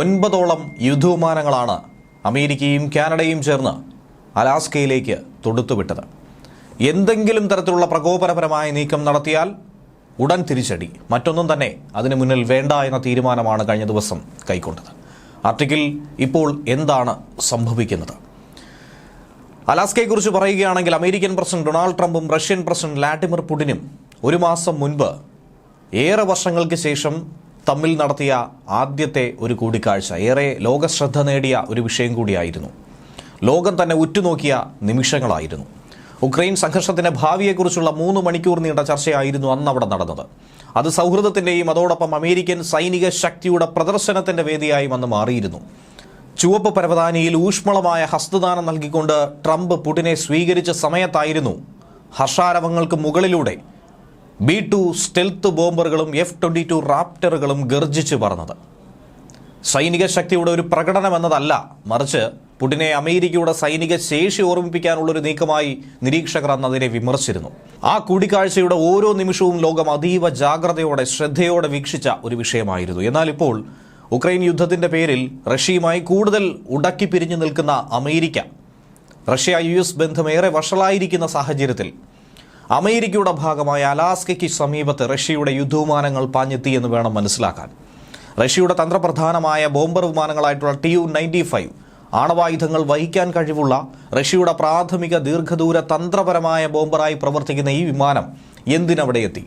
ഒൻപതോളം യുദ്ധവിമാനങ്ങളാണ് അമേരിക്കയും കാനഡയും ചേർന്ന് അലാസ്കയിലേക്ക് തൊടുത്തുവിട്ടത്. എന്തെങ്കിലും തരത്തിലുള്ള പ്രകോപനപരമായ നീക്കം നടത്തിയാൽ ഉടൻ തിരിച്ചടി. മറ്റൊന്നും തന്നെ അതിനു മുന്നിൽ വേണ്ട എന്ന തീരുമാനമാണ് കഴിഞ്ഞ ദിവസം കൈക്കൊണ്ടത്. ആർട്ടിക്കിൾ ഇപ്പോൾ എന്താണ് സംഭവിക്കുന്നത്? അലാസ്കയെക്കുറിച്ച് പറയുകയാണെങ്കിൽ അമേരിക്കൻ പ്രസിഡന്റ് ഡൊണാൾഡ് ട്രംപും റഷ്യൻ പ്രസിഡന്റ് വ്ളാഡിമിർ പുടിനും ഒരു മാസം മുൻപ് ഏറെ വർഷങ്ങൾക്ക് ശേഷം തമ്മിൽ നടത്തിയ ആദ്യത്തെ ഒരു കൂടിക്കാഴ്ച. ഏറെ ലോകശ്രദ്ധ നേടിയ ഒരു വിഷയം കൂടിയായിരുന്നു. ലോകം തന്നെ ഉറ്റുനോക്കിയ നിമിഷങ്ങളായിരുന്നു. ഉക്രൈൻ സംഘർഷത്തിന്റെ ഭാവിയെക്കുറിച്ചുള്ള മൂന്ന് മണിക്കൂർ നീണ്ട ചർച്ചയായിരുന്നു അന്ന് അവിടെ നടന്നത്. അത് സൗഹൃദത്തിന്റെയും അതോടൊപ്പം അമേരിക്കൻ സൈനിക ശക്തിയുടെ പ്രദർശനത്തിന്റെ വേദിയായി അന്ന് മാറിയിരുന്നു. ചുവപ്പ് പരവതാനിയിൽ ഊഷ്മളമായ ഹസ്തദാനം നൽകിക്കൊണ്ട് ട്രംപ് പുടിനെ സ്വീകരിച്ച സമയത്തായിരുന്നു ഹർഷാരവങ്ങൾക്ക് മുകളിലൂടെ ബി ടു സ്റ്റെൽത്ത് ബോംബറുകളും എഫ് ട്വന്റി ടു റാപ്റ്ററുകളും ഗർജിച്ച് പറന്നത്. സൈനിക ശക്തിയുടെ ഒരു പ്രകടനം എന്നതല്ല മറിച്ച് പുടിനെ അമേരിക്കയുടെ സൈനിക ശേഷി ഓർമ്മിപ്പിക്കാനുള്ളൊരു നീക്കമായി നിരീക്ഷകർ അന്നതിനെ വിമർശിച്ചിരുന്നു. ആ കൂടിക്കാഴ്ചയുടെ ഓരോ നിമിഷവും ലോകം അതീവ ജാഗ്രതയോടെ ശ്രദ്ധയോടെ വീക്ഷിച്ച ഒരു വിഷയമായിരുന്നു. എന്നാൽ ഇപ്പോൾ ഉക്രൈൻ യുദ്ധത്തിന്റെ പേരിൽ റഷ്യയുമായി കൂടുതൽ ഉടക്കി പിരിഞ്ഞു നിൽക്കുന്ന അമേരിക്ക റഷ്യ യു എസ് ബന്ധം ഏറെ വഷളായിരിക്കുന്ന സാഹചര്യത്തിൽ അമേരിക്കയുടെ ഭാഗമായ അലാസ്കയ്ക്ക് സമീപത്ത് റഷ്യയുടെ യുദ്ധവിമാനങ്ങൾ പാഞ്ഞെത്തി എന്ന് വേണം മനസ്സിലാക്കാൻ. റഷ്യയുടെ തന്ത്രപ്രധാനമായ ബോംബർ വിമാനങ്ങളായിട്ടുള്ള ടി യു നയന്റി ഫൈവ് ആണവായുധങ്ങൾ വഹിക്കാൻ കഴിവുള്ള റഷ്യയുടെ പ്രാഥമിക ദീർഘദൂര തന്ത്രപരമായ ബോംബറായി പ്രവർത്തിക്കുന്ന ഈ വിമാനം എന്തിനവിടെ എത്തി?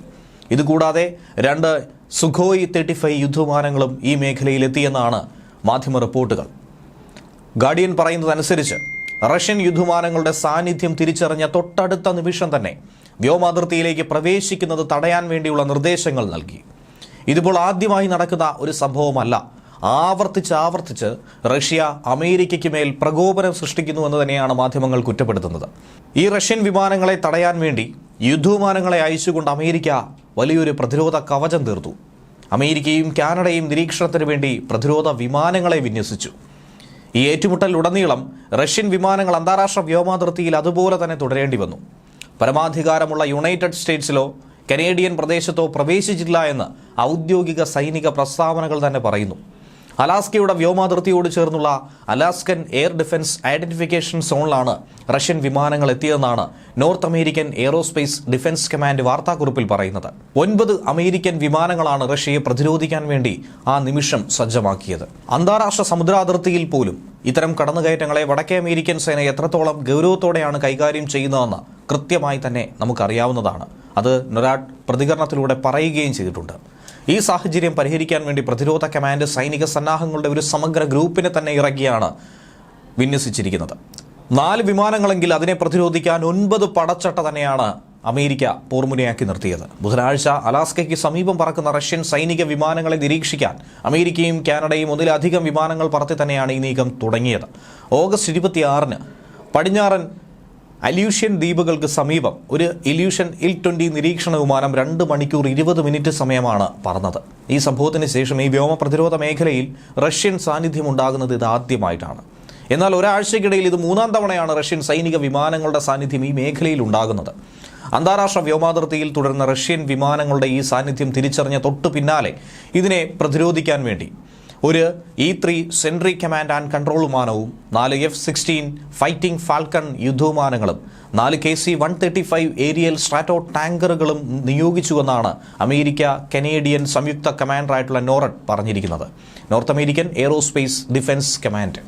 ഇതുകൂടാതെ രണ്ട് സുഖോയ് തേർട്ടി ഫൈവ് യുദ്ധവിമാനങ്ങളും ഈ മേഖലയിൽ എത്തിയെന്നാണ് മാധ്യമ റിപ്പോർട്ടുകൾ. ഗാർഡിയൻ പറയുന്നതനുസരിച്ച് റഷ്യൻ യുദ്ധവിമാനങ്ങളുടെ സാന്നിധ്യം തിരിച്ചറിഞ്ഞ തൊട്ടടുത്ത നിമിഷം തന്നെ വ്യോമാതിർത്തിയിലേക്ക് പ്രവേശിക്കുന്നത് തടയാൻ വേണ്ടിയുള്ള നിർദ്ദേശങ്ങൾ നൽകി. ഇതിപ്പോൾ ആദ്യമായി നടക്കുന്ന ഒരു സംഭവമല്ല. ആവർത്തിച്ച് ആവർത്തിച്ച് റഷ്യ അമേരിക്കയ്ക്ക് മേൽ പ്രകോപനം സൃഷ്ടിക്കുന്നു എന്ന് തന്നെയാണ് മാധ്യമങ്ങൾ കുറ്റപ്പെടുത്തുന്നത്. ഈ റഷ്യൻ വിമാനങ്ങളെ തടയാൻ വേണ്ടി യുദ്ധവിമാനങ്ങളെ അയച്ചുകൊണ്ട് അമേരിക്ക വലിയൊരു പ്രതിരോധ കവചം തീർത്തു. അമേരിക്കയും കാനഡയും നിരീക്ഷണത്തിന് വേണ്ടി പ്രതിരോധ വിമാനങ്ങളെ വിന്യസിച്ചു. ഈ ഏറ്റുമുട്ടലിലുടനീളം റഷ്യൻ വിമാനങ്ങൾ അന്താരാഷ്ട്ര വ്യോമാതിർത്തിയിൽ അതുപോലെ തന്നെ തുടരേണ്ടി വന്നു. പരമാധികാരമുള്ള യുണൈറ്റഡ് സ്റ്റേറ്റ്സിലോ കനേഡിയൻ പ്രദേശത്തോ പ്രവേശിച്ചിട്ടില്ല എന്ന് ഔദ്യോഗിക സൈനിക പ്രസ്താവനകൾ തന്നെ പറയുന്നു. അലാസ്കയുടെ വ്യോമാതിർത്തിയോട് ചേർന്നുള്ള അലാസ്കൻ എയർ ഡിഫൻസ് ഐഡന്റിഫിക്കേഷൻ സോണിലാണ് റഷ്യൻ വിമാനങ്ങൾ എത്തിയതെന്നാണ് North American aerospace defence command വാർത്താക്കുറിപ്പിൽ പറയുന്നത്. ഒൻപത് അമേരിക്കൻ വിമാനങ്ങളാണ് റഷ്യയെ പ്രതിരോധിക്കാൻ വേണ്ടി ആ നിമിഷം സജ്ജമാക്കിയത്. അന്താരാഷ്ട്ര സമുദ്രാതിർത്തിയിൽ പോലും ഇത്തരം കടന്നുകയറ്റങ്ങളെ വടക്കേ അമേരിക്കൻ സേന എത്രത്തോളം ഗൗരവത്തോടെയാണ് കൈകാര്യം ചെയ്യുന്നതെന്ന് കൃത്യമായി തന്നെ നമുക്കറിയാവുന്നതാണ്. അത് നൊരാട്ട് പ്രതികരണത്തിലൂടെ പറയുകയും ചെയ്തിട്ടുണ്ട്. ഈ സാഹചര്യം പരിഹരിക്കാൻ വേണ്ടി പ്രതിരോധ കമാൻഡ് സൈനിക സന്നാഹങ്ങളുടെ ഒരു സമഗ്ര ഗ്രൂപ്പിനെ തന്നെ ഇറക്കിയാണ് വിന്യസിച്ചിരിക്കുന്നത്. നാല് വിമാനങ്ങളെങ്കിൽ അതിനെ പ്രതിരോധിക്കാൻ ഒൻപത് പടച്ചട്ട തന്നെയാണ് അമേരിക്ക പോർമുനയാക്കി നിർത്തിയത്. ബുധനാഴ്ച അലാസ്കയ്ക്ക് സമീപം പറക്കുന്ന റഷ്യൻ സൈനിക വിമാനങ്ങളെ നിരീക്ഷിക്കാൻ അമേരിക്കയും കാനഡയും ഒന്നിലധികം വിമാനങ്ങൾ പറത്തി തന്നെയാണ് ഈ നീക്കം തുടങ്ങിയത്. ഓഗസ്റ്റ് ഇരുപത്തിയാറിന് പടിഞ്ഞാറൻ അല്യൂഷ്യൻ ദ്വീപുകൾക്ക് സമീപം ഒരു ഇല്യൂഷൻ ഇൽ ട്വന്റി നിരീക്ഷണ വിമാനം രണ്ട് മണിക്കൂർ ഇരുപത് മിനിറ്റ് സമയമാണ് പറന്നത്. ഈ സംഭവത്തിന് ശേഷം ഈ വ്യോമ പ്രതിരോധ മേഖലയിൽ റഷ്യൻ സാന്നിധ്യം ഉണ്ടാകുന്നത് ഇത് ആദ്യമായിട്ടാണ്. എന്നാൽ ഒരാഴ്ചയ്ക്കിടയിൽ ഇത് മൂന്നാം തവണയാണ് റഷ്യൻ സൈനിക വിമാനങ്ങളുടെ സാന്നിധ്യം ഈ മേഖലയിൽ ഉണ്ടാകുന്നത്. അന്താരാഷ്ട്ര വ്യോമാതിർത്തിയിൽ തുടരുന്ന റഷ്യൻ വിമാനങ്ങളുടെ ഈ സാന്നിധ്യം തിരിച്ചറിഞ്ഞ തൊട്ടു പിന്നാലെ ഇതിനെ പ്രതിരോധിക്കാൻ വേണ്ടി ഒരു E three sentry command and control വിമാനവും നാല് എഫ് സിക്സ്റ്റീൻ ഫൈറ്റിംഗ് ഫാൽക്കൺ യുദ്ധവിമാനങ്ങളും നാല് K C one thirty five aerial strato ടാങ്കറുകളും നിയോഗിച്ചുവെന്നാണ് അമേരിക്ക കനേഡിയൻ സംയുക്ത കമാൻഡറായിട്ടുള്ള നോറഡ് പറഞ്ഞിരിക്കുന്നത്. North American aerospace defence command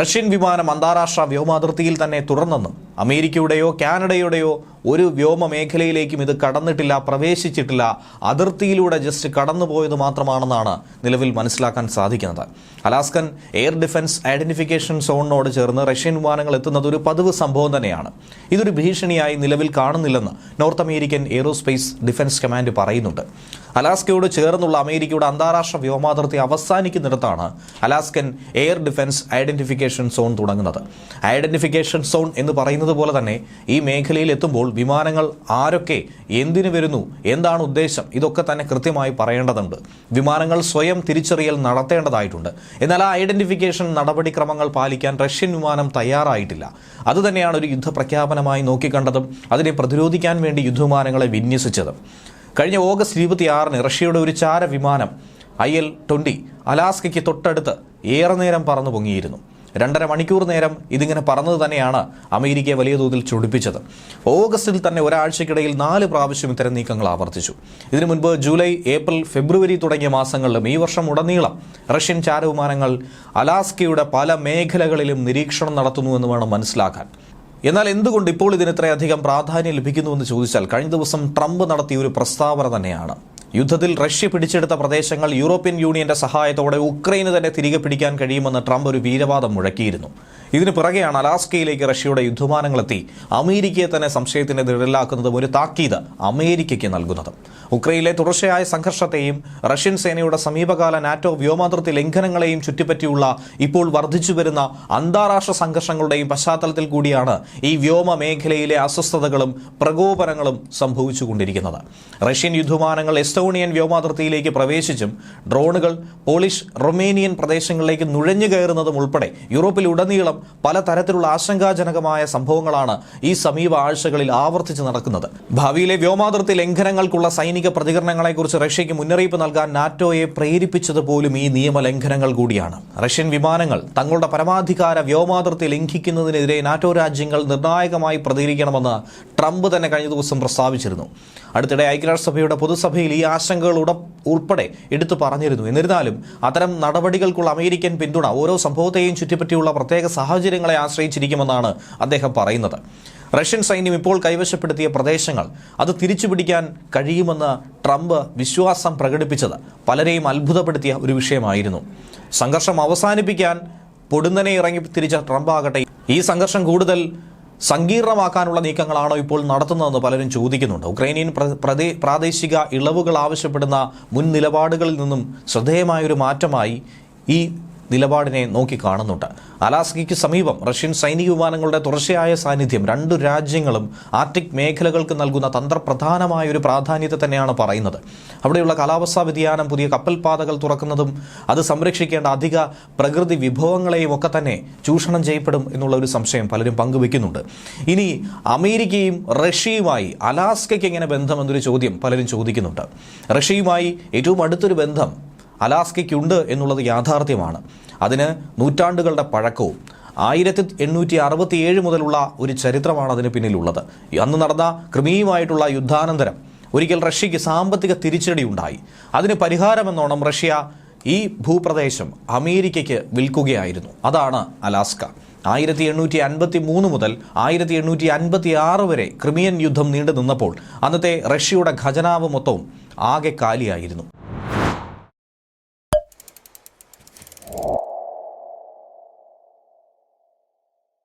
Russian വിമാനം അന്താരാഷ്ട്ര വ്യോമാതിർത്തിയിൽ തന്നെ തുടർന്നെന്നും അമേരിക്കയുടെയോ കാനഡയുടെയോ ഒരു വ്യോമ മേഖലയിലേക്കും ഇത് കടന്നിട്ടില്ല പ്രവേശിച്ചിട്ടില്ല. അതിർത്തിയിലൂടെ ജസ്റ്റ് കടന്നുപോയത് മാത്രമാണെന്നാണ് നിലവിൽ മനസ്സിലാക്കാൻ സാധിക്കുന്നത്. അലാസ്കൻ എയർ ഡിഫൻസ് ഐഡന്റിഫിക്കേഷൻ സോണിനോട് ചേർന്ന് റഷ്യൻ വിമാനങ്ങൾ എത്തുന്നത് ഒരു പതിവ് സംഭവം തന്നെയാണ്. ഇതൊരു ഭീഷണിയായി നിലവിൽ കാണുന്നില്ലെന്ന് North American aerospace defence command പറയുന്നുണ്ട്. അലാസ്കയോട് ചേർന്നുള്ള അമേരിക്കയുടെ അന്താരാഷ്ട്ര വ്യോമാതിർത്തി അവസാനിക്കുന്നിടത്താണ് Alaskan air defence identification zone തുടങ്ങുന്നത്. ഐഡന്റിഫിക്കേഷൻ സോൺ എന്ന് പറയുന്നത് പോലെ തന്നെ ഈ മേഖലയിൽ എത്തുമ്പോൾ വിമാനങ്ങൾ ആരൊക്കെ എന്തിനു വരുന്നു എന്താണ് ഉദ്ദേശം ഇതൊക്കെ തന്നെ കൃത്യമായി പറയേണ്ടതുണ്ട്. വിമാനങ്ങൾ സ്വയം തിരിച്ചറിയൽ നടത്തേണ്ടതായിട്ടുണ്ട്. എന്നാൽ ആ ഐഡന്റിഫിക്കേഷൻ നടപടിക്രമങ്ങൾ പാലിക്കാൻ റഷ്യൻ വിമാനം തയ്യാറായിട്ടില്ല. അതുതന്നെയാണ് ഒരു യുദ്ധപ്രഖ്യാപനമായി നോക്കിക്കണ്ടതും അതിനെ പ്രതിരോധിക്കാൻ വേണ്ടി യുദ്ധവിമാനങ്ങളെ വിന്യസിച്ചതും. കഴിഞ്ഞ ഓഗസ്റ്റ് ഇരുപത്തിയാറിന് റഷ്യയുടെ ഒരു ചാര വിമാനം ഐ എൽ ട്വന്റി അലാസ്കയ്ക്ക് തൊട്ടടുത്ത് ഏറെ നേരം പറന്നു പൊങ്ങിയിരുന്നു. രണ്ടര മണിക്കൂർ നേരം ഇതിങ്ങനെ പറന്നത് തന്നെയാണ് അമേരിക്കയെ വലിയ തോതിൽ ചൊടിപ്പിച്ചത്. ഓഗസ്റ്റിൽ തന്നെ ഒരാഴ്ചക്കിടയിൽ നാല് പ്രാവശ്യം ഇത്തരം നീക്കങ്ങൾ ആവർത്തിച്ചു. ഇതിനു മുൻപ് ജൂലൈ ഏപ്രിൽ ഫെബ്രുവരി തുടങ്ങിയ മാസങ്ങളിലും ഈ വർഷം ഉടനീളം റഷ്യൻ ചാരവിമാനങ്ങൾ അലാസ്കയുടെ പല മേഖലകളിലും നിരീക്ഷണം നടത്തുന്നുവെന്ന് വേണം മനസ്സിലാക്കാൻ. എന്നാൽ എന്തുകൊണ്ട് ഇപ്പോൾ ഇതിന് ഇത്രയധികം പ്രാധാന്യം ലഭിക്കുന്നുവെന്ന് ചോദിച്ചാൽ കഴിഞ്ഞ ദിവസം ട്രംപ് നടത്തിയ ഒരു പ്രസ്താവന തന്നെയാണ്. യുദ്ധത്തിൽ റഷ്യ പിടിച്ചെടുത്ത പ്രദേശങ്ങൾ യൂറോപ്യൻ യൂണിയന്റെ സഹായത്തോടെ ഉക്രൈന് തന്നെ തിരികെ പിടിക്കാൻ കഴിയുമെന്ന് ട്രംപ് ഒരു വീരവാദം മുഴക്കിയിരുന്നു. ഇതിന് പിറകെയാണ് അലാസ്കയിലേക്ക് റഷ്യയുടെ യുദ്ധമാനങ്ങളെത്തി അമേരിക്കയെ തന്നെ സംശയത്തിന്റെ നിഴലാക്കുന്നതും ഒരു താക്കീത് അമേരിക്കയ്ക്ക് നൽകുന്നത്. ഉക്രൈനിലെ തുടർച്ചയായ സംഘർഷത്തെയും റഷ്യൻ സേനയുടെ സമീപകാല നാറ്റോ വ്യോമാതിർത്തി ലംഘനങ്ങളെയും ചുറ്റിപ്പറ്റിയുള്ള ഇപ്പോൾ വർദ്ധിച്ചു വരുന്ന അന്താരാഷ്ട്ര സംഘർഷങ്ങളുടെയും പശ്ചാത്തലത്തിൽ കൂടിയാണ് ഈ വ്യോമ മേഖലയിലെ അസ്വസ്ഥതകളും പ്രകോപനങ്ങളും സംഭവിച്ചുകൊണ്ടിരിക്കുന്നത്. റഷ്യൻ യുദ്ധമാനങ്ങൾ എസ്റ്റോണിയൻ വ്യോമാതിർത്തിയിലേക്ക് പ്രവേശിച്ചും ഡ്രോണുകൾ പോളിഷ് റൊമേനിയൻ പ്രദേശങ്ങളിലേക്ക് നുഴഞ്ഞു കയറുന്നതും ഉൾപ്പെടെ യൂറോപ്പിലുടനീളം പലതരത്തിലുള്ള ആശങ്കാജനകമായ സംഭവങ്ങളാണ് ഈ സമീപ ആഴ്ചകളിൽ ആവർത്തിച്ച് നടക്കുന്നത്. ഭാവിയിലെ വ്യോമാതിർത്തി ലംഘനങ്ങൾക്കുള്ള സൈനിക പ്രതികരണങ്ങളെക്കുറിച്ച് റഷ്യയ്ക്ക് മുന്നറിയിപ്പ് നൽകാൻ നാറ്റോയെ പ്രേരിപ്പിച്ചത് പോലും ഈ നിയമലംഘനങ്ങൾ കൂടിയാണ്. റഷ്യൻ വിമാനങ്ങൾ തങ്ങളുടെ പരമാധികാര വ്യോമാതിർത്തി ലംഘിക്കുന്നതിനെതിരെ നാറ്റോ രാജ്യങ്ങൾ നിർണായകമായി പ്രതികരിക്കണമെന്ന് ട്രംപ് തന്നെ കഴിഞ്ഞ ദിവസം പ്രസ്താവിച്ചിരുന്നു. അടുത്തിടെ ഐക്യരാഷ്ട്രസഭയുടെ പൊതുസഭയിൽ ഈ ആശങ്കകൾ ഉൾപ്പെടെ എടുത്തു പറഞ്ഞിരുന്നു. എന്നിരുന്നാലും അത്തരം നടപടികൾക്കുള്ള അമേരിക്കൻ പിന്തുണ ഓരോ സംഭവത്തെയും ചുറ്റിപ്പറ്റിയുള്ള പ്രത്യേക സാഹചര്യങ്ങളെ ആശ്രയിച്ചിരിക്കുമെന്നാണ് അദ്ദേഹം പറയുന്നത്. റഷ്യൻ സൈന്യം ഇപ്പോൾ കൈവശപ്പെടുത്തിയ പ്രദേശങ്ങൾ അത് തിരിച്ചുപിടിക്കാൻ കഴിയുമെന്ന് ട്രംപ് വിശ്വാസം പ്രകടിപ്പിച്ചത് പലരെയും അത്ഭുതപ്പെടുത്തിയ ഒരു വിഷയമായിരുന്നു. സംഘർഷം അവസാനിപ്പിക്കാൻ പൊടുന്നനെ ഇറങ്ങി തിരിച്ച ട്രംപ് ആകട്ടെ. ഈ സംഘർഷം കൂടുതൽ സങ്കീർണമാക്കാനുള്ള നീക്കങ്ങളാണോ ഇപ്പോൾ നടത്തുന്നതെന്ന് പലരും ചോദിക്കുന്നുണ്ട്. ഉക്രൈനിയൻ പ്രാദേശിക ഇളവുകൾ ആവശ്യപ്പെടുന്ന മുൻ നിലപാടുകളിൽ നിന്നും ശ്രദ്ധേയമായൊരു മാറ്റമായി ഈ നിലപാടിനെ നോക്കിക്കാണുന്നുണ്ട് അലാസ്കയ്ക്ക് സമീപം റഷ്യൻ സൈനിക വിമാനങ്ങളുടെ തുടർച്ചയായ സാന്നിധ്യം രണ്ടു രാജ്യങ്ങളും ആർട്ടിക് മേഖലകൾക്ക് നൽകുന്ന തന്ത്രപ്രധാനമായ ഒരു പ്രാധാന്യത്തെ തന്നെയാണ് പറയുന്നത്. അവിടെയുള്ള കാലാവസ്ഥാ വ്യതിയാനം പുതിയ കപ്പൽപാതകൾ തുറക്കുന്നതും അത് സംരക്ഷിക്കേണ്ട അധിക പ്രകൃതി വിഭവങ്ങളെയും ഒക്കെ തന്നെ ചൂഷണം ചെയ്യപ്പെടും എന്നുള്ള ഒരു സംശയം പലരും പങ്കുവെക്കുന്നുണ്ട്. ഇനി അമേരിക്കയും റഷ്യയുമായി അലാസ്കയ്ക്ക് എങ്ങനെ ബന്ധം എന്നൊരു ചോദ്യം പലരും ചോദിക്കുന്നുണ്ട്. റഷ്യയുമായി ഏറ്റവും അടുത്തൊരു ബന്ധം അലാസ്കയ്ക്കുണ്ട് എന്നുള്ളത് യാഥാർത്ഥ്യമാണ്. അതിന് നൂറ്റാണ്ടുകളുടെ പഴക്കവും ആയിരത്തി എണ്ണൂറ്റി അറുപത്തി ഏഴ് മുതലുള്ള ഒരു ചരിത്രമാണ് അതിന് പിന്നിലുള്ളത്. അന്ന് നടന്ന ക്രിമിയുമായിട്ടുള്ള യുദ്ധാനന്തരം ഒരിക്കൽ റഷ്യയ്ക്ക് സാമ്പത്തിക തിരിച്ചടി ഉണ്ടായി അതിന് പരിഹാരമെന്നോണം റഷ്യ ഈ ഭൂപ്രദേശം അമേരിക്കയ്ക്ക് വിൽക്കുകയായിരുന്നു. അതാണ് അലാസ്ക. ആയിരത്തി എണ്ണൂറ്റി അൻപത്തി മൂന്ന് മുതൽ ആയിരത്തി എണ്ണൂറ്റി അൻപത്തി ആറ് വരെ ക്രിമിയൻ യുദ്ധം നീണ്ടു നിന്നപ്പോൾ അന്നത്തെ റഷ്യയുടെ ഖജനാവ് മൊത്തവും ആകെ കാലിയായിരുന്നു.